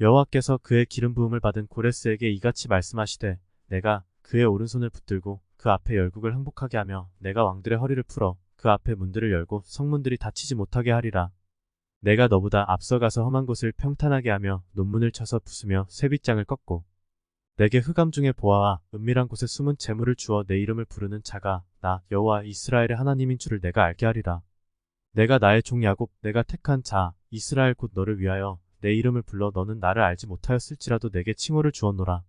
여호와께서 그의 기름 부음을 받은 고레스에게 이같이 말씀하시되 내가 그의 오른손을 붙들고 그 앞에 열국을 항복하게 하며 내가 왕들의 허리를 풀어 그 앞에 문들을 열고 성문들이 닫히지 못하게 하리라. 내가 너보다 앞서가서 험한 곳을 평탄하게 하며 논문을 쳐서 부수며 쇠빗장을 꺾고 내게 흑암 중에 보아와 은밀한 곳에 숨은 재물을 주어 내 이름을 부르는 자가 나 여호와 이스라엘의 하나님인 줄을 내가 알게 하리라. 내가 나의 종 야곱 내가 택한 자 이스라엘 곧 너를 위하여 내 이름을 불러 너는 나를 알지 못하였을지라도 내게 칭호를 주었노라.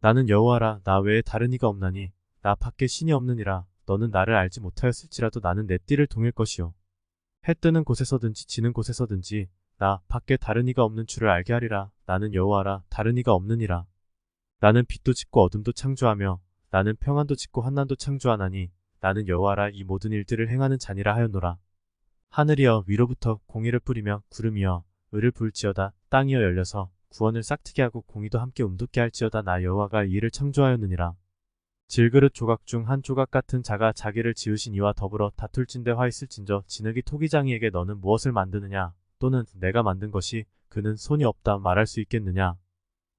나는 여호와라 나 외에 다른 이가 없나니 나 밖에 신이 없느니라 너는 나를 알지 못하였을지라도 나는 내 띠를 동일 것이요. 해 뜨는 곳에서든지 지는 곳에서든지 나 밖에 다른 이가 없는 줄을 알게 하리라 나는 여호와라 다른 이가 없느니라. 나는 빛도 짓고 어둠도 창조하며 나는 평안도 짓고 환난도 창조하나니 나는 여호와라 이 모든 일들을 행하는 자니라 하였노라. 하늘이여 위로부터 공의를 뿌리며 구름이여 을을 불지어다 땅이여 열려서 구원을 싹트게 하고 공의도 함께 움돋게 할지어다 나 여호와가 이 일을 창조하였느니라. 질그릇 조각 중 한 조각 같은 자가 자기를 지으신 이와 더불어 다툴진대 화 있을진저 진흙이 토기장이에게 너는 무엇을 만드느냐? 또는 내가 만든 것이 그는 손이 없다 말할 수 있겠느냐?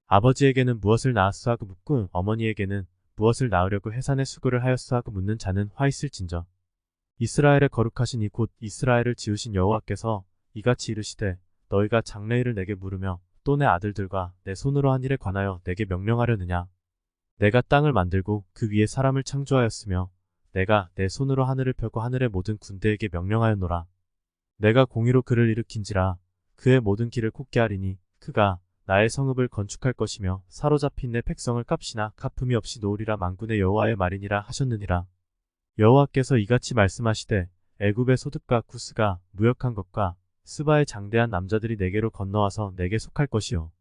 아버지에게는 무엇을 낳았어 하고 묻고 어머니에게는 무엇을 낳으려고 해산의 수고를 하였어 하고 묻는 자는 화 있을진저. 이스라엘의 거룩하신 이 곧 이스라엘을 지으신 여호와께서 이같이 이르시되 너희가 장래일을 내게 물으며 또 내 아들들과 내 손으로 한 일에 관하여 내게 명령하려느냐 내가 땅을 만들고 그 위에 사람을 창조하였으며 내가 내 손으로 하늘을 펴고 하늘의 모든 군대에게 명령하였노라. 내가 공의로 그를 일으킨지라 그의 모든 길을 곱게 하리니 그가 나의 성읍을 건축할 것이며 사로잡힌 내 백성을 값이나 갚음이 없이 놓으리라 만군의 여호와의 말이니라 하셨느니라. 여호와께서 이같이 말씀하시되 애굽의 소득과 구스가 무역한 것과 스바의 장대한 남자들이 내게로 건너와서 내게 속할 것이요.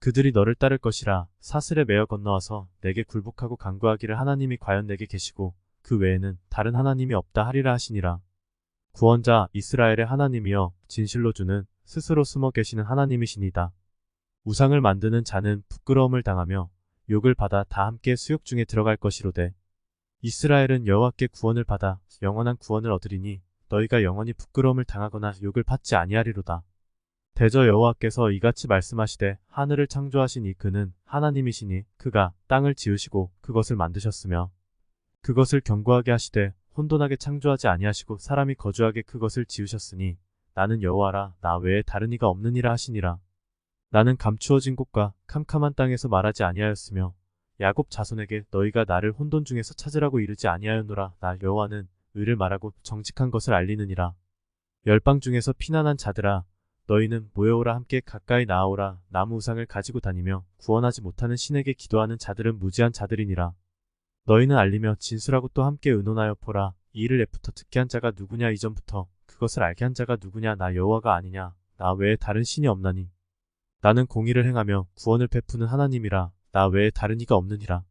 그들이 너를 따를 것이라 사슬에 매어 건너와서 내게 굴복하고 간구하기를 하나님이 과연 내게 계시고 그 외에는 다른 하나님이 없다 하리라 하시니라. 구원자 이스라엘의 하나님이여 진실로 주는 스스로 숨어 계시는 하나님이시니다. 우상을 만드는 자는 부끄러움을 당하며 욕을 받아 다 함께 수욕 중에 들어갈 것이로되 이스라엘은 여호와께 구원을 받아 영원한 구원을 얻으리니 너희가 영원히 부끄러움을 당하거나 욕을 받지 아니하리로다. 대저 여호와께서 이같이 말씀하시되 하늘을 창조하신 이 그는 하나님이시니 그가 땅을 지으시고 그것을 만드셨으며 그것을 견고하게 하시되 혼돈하게 창조하지 아니하시고 사람이 거주하게 그것을 지으셨으니 나는 여호와라. 나 외에 다른 이가 없느니라 하시니라. 나는 감추어진 곳과 캄캄한 땅에서 말하지 아니하였으며 야곱 자손에게 너희가 나를 혼돈 중에서 찾으라고 이르지 아니하였노라. 나 여호와는 의를 말하고 정직한 것을 알리느니라 열방 중에서 피난한 자들아 너희는 모여오라 함께 가까이 나아오라 나무 우상을 가지고 다니며 구원하지 못하는 신에게 기도하는 자들은 무지한 자들이니라. 너희는 알리며 진술하고 또 함께 의논하여 보라. 이 일을 애부터 듣게 한 자가 누구냐 이전부터 그것을 알게 한 자가 누구냐 나 여호와가 아니냐 나 외에 다른 신이 없나니 나는 공의를 행하며 구원을 베푸는 하나님이라 나 외에 다른 이가 없느니라.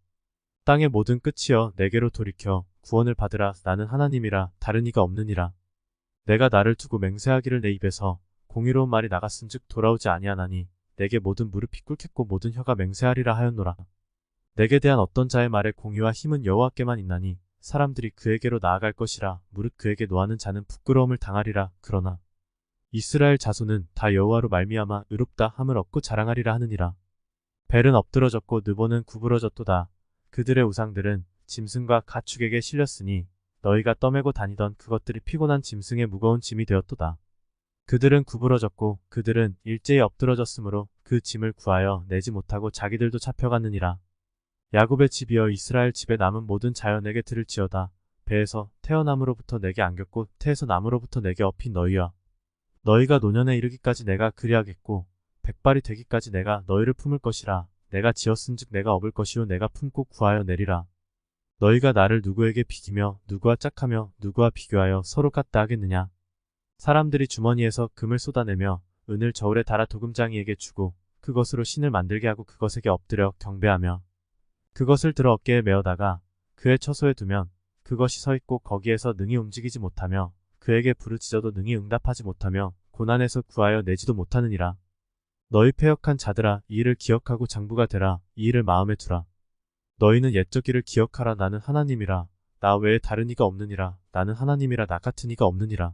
땅의 모든 끝이여 내게로 돌이켜 구원을 받으라 나는 하나님이라 다른 이가 없느니라. 내가 나를 두고 맹세하기를 내 입에서 공의로운 말이 나갔은즉 돌아오지 아니하나니 내게 모든 무릎이 꿇겠고 모든 혀가 맹세하리라 하였노라. 내게 대한 어떤 자의 말에 공의와 힘은 여호와께만 있나니 사람들이 그에게로 나아갈 것이라 무릇 그에게 노하는 자는 부끄러움을 당하리라 그러나 이스라엘 자손은 다 여호와로 말미암아 의롭다 함을 얻고 자랑하리라 하느니라. 벨은 엎드러졌고 느보는 구부러졌도다. 그들의 우상들은 짐승과 가축에게 실렸으니 너희가 떠매고 다니던 그것들이 피곤한 짐승의 무거운 짐이 되었도다. 그들은 구부러졌고 그들은 일제히 엎드러졌으므로 그 짐을 구하여 내지 못하고 자기들도 잡혀갔느니라. 야곱의 집이여 이스라엘 집에 남은 모든 자연에게 들을 지어다. 배에서 태어남으로부터 내게 안겼고 태에서 남으로부터 내게 업힌 너희여. 너희가 노년에 이르기까지 내가 그리하겠고 백발이 되기까지 내가 너희를 품을 것이라. 내가 지었은즉 내가 업을 것이요 내가 품고 구하여 내리라. 너희가 나를 누구에게 비기며 누구와 짝하며 누구와 비교하여 서로 같다 하겠느냐. 사람들이 주머니에서 금을 쏟아내며 은을 저울에 달아 도금장이에게 주고 그것으로 신을 만들게 하고 그것에게 엎드려 경배하며 그것을 들어 어깨에 메어다가 그의 처소에 두면 그것이 서 있고 거기에서 능히 움직이지 못하며 그에게 부르짖어도 능히 응답하지 못하며 고난에서 구하여 내지도 못하느니라. 너희 폐역한 자들아 이 일을 기억하고 장부가 되라 이 일을 마음에 두라. 너희는 옛적 일을 기억하라 나는 하나님이라 나 외에 다른 이가 없느니라 나는 하나님이라 나 같은 이가 없느니라.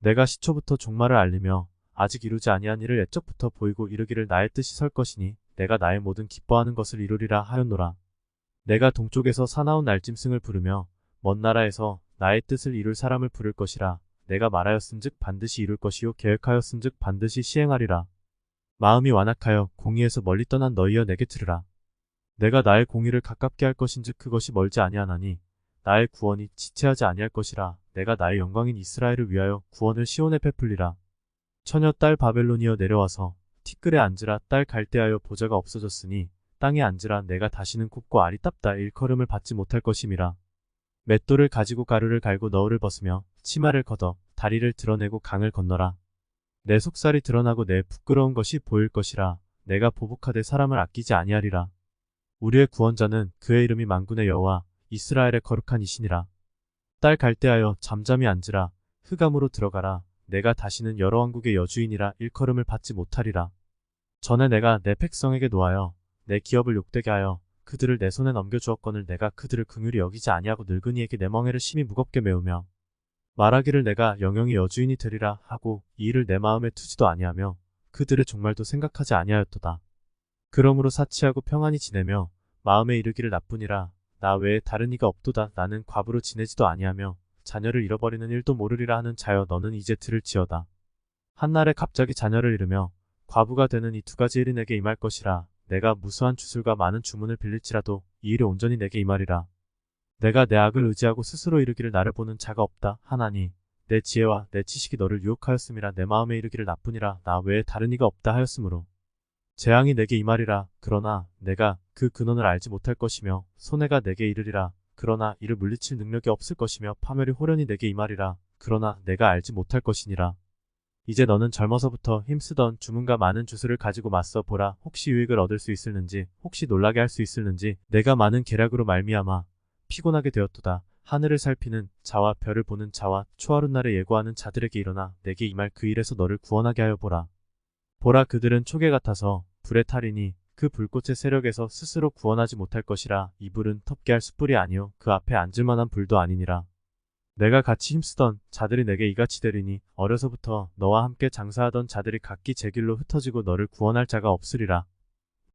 내가 시초부터 종말을 알리며 아직 이루지 아니한 일을 애적부터 보이고 이르기를 나의 뜻이 설 것이니 내가 나의 모든 기뻐하는 것을 이루리라 하였노라. 내가 동쪽에서 사나운 날짐승을 부르며 먼 나라에서 나의 뜻을 이룰 사람을 부를 것이라. 내가 말하였은즉 반드시 이룰 것이요 계획하였은즉 반드시 시행하리라. 마음이 완악하여 공의에서 멀리 떠난 너희여 내게 들으라. 내가 나의 공의를 가깝게 할 것인즉 그것이 멀지 아니하나니 나의 구원이 지체하지 아니할 것이라. 내가 나의 영광인 이스라엘을 위하여 구원을 시온에 베풀리라. 처녀 딸 바벨론이여 내려와서 티끌에 앉으라 딸 갈대하여 보좌가 없어졌으니 땅에 앉으라 내가 다시는 굽고 알이 답다 일컬음을 받지 못할 것임이라. 맷돌을 가지고 가루를 갈고 너울을 벗으며 치마를 걷어 다리를 드러내고 강을 건너라. 내 속살이 드러나고 내 부끄러운 것이 보일 것이라. 내가 보복하되 사람을 아끼지 아니하리라. 우리의 구원자는 그의 이름이 만군의 여호와 이스라엘의 거룩한 이신이라. 딸 갈대하여 잠잠히 앉으라. 흑암으로 들어가라. 내가 다시는 여러 왕국의 여주인이라 일컬음을 받지 못하리라. 전에 내가 내 백성에게 놓아여 내 기업을 욕되게 하여 그들을 내 손에 넘겨주었거늘 내가 그들을 긍휼히 여기지 아니하고 늙은이에게 내 멍에를 심히 무겁게 메우며 말하기를 내가 영영이 여주인이 되리라 하고 이 일을 내 마음에 두지도 아니하며 그들의 종말도 생각하지 아니하였도다. 그러므로 사치하고 평안히 지내며 마음에 이르기를 나뿐이라 나 외에 다른 이가 없도다 나는 과부로 지내지도 아니하며 자녀를 잃어버리는 일도 모르리라 하는 자여 너는 이제 들을지어다. 한날에 갑자기 자녀를 잃으며 과부가 되는 이 두 가지 일이 내게 임할 것이라 내가 무수한 주술과 많은 주문을 빌릴지라도 이 일이 온전히 내게 임하리라. 내가 내 악을 의지하고 스스로 이르기를 나를 보는 자가 없다 하나니 내 지혜와 내 지식이 너를 유혹하였음이라 내 마음에 이르기를 나뿐이라 나 외에 다른 이가 없다 하였으므로. 재앙이 내게 임하리라. 그러나 내가 그 근원을 알지 못할 것이며 손해가 내게 이르리라. 그러나 이를 물리칠 능력이 없을 것이며 파멸이 호련히 내게 임하리라. 그러나 내가 알지 못할 것이니라. 이제 너는 젊어서부터 힘쓰던 주문과 많은 주술을 가지고 맞서 보라. 혹시 유익을 얻을 수 있을는지 혹시 놀라게 할 수 있을는지 내가 많은 계략으로 말미암아 피곤하게 되었도다. 하늘을 살피는 자와 별을 보는 자와 초하룻날에 예고하는 자들에게 일어나 내게 임할 그 일에서 너를 구원하게 하여 보라. 보라 그들은 초계 같아서 불에 타리니 그 불꽃의 세력에서 스스로 구원하지 못할 것이라 이 불은 텁게 할 숯불이 아니요 그 앞에 앉을 만한 불도 아니니라. 내가 같이 힘쓰던 자들이 내게 이같이 되리니 어려서부터 너와 함께 장사하던 자들이 각기 제 길로 흩어지고 너를 구원할 자가 없으리라.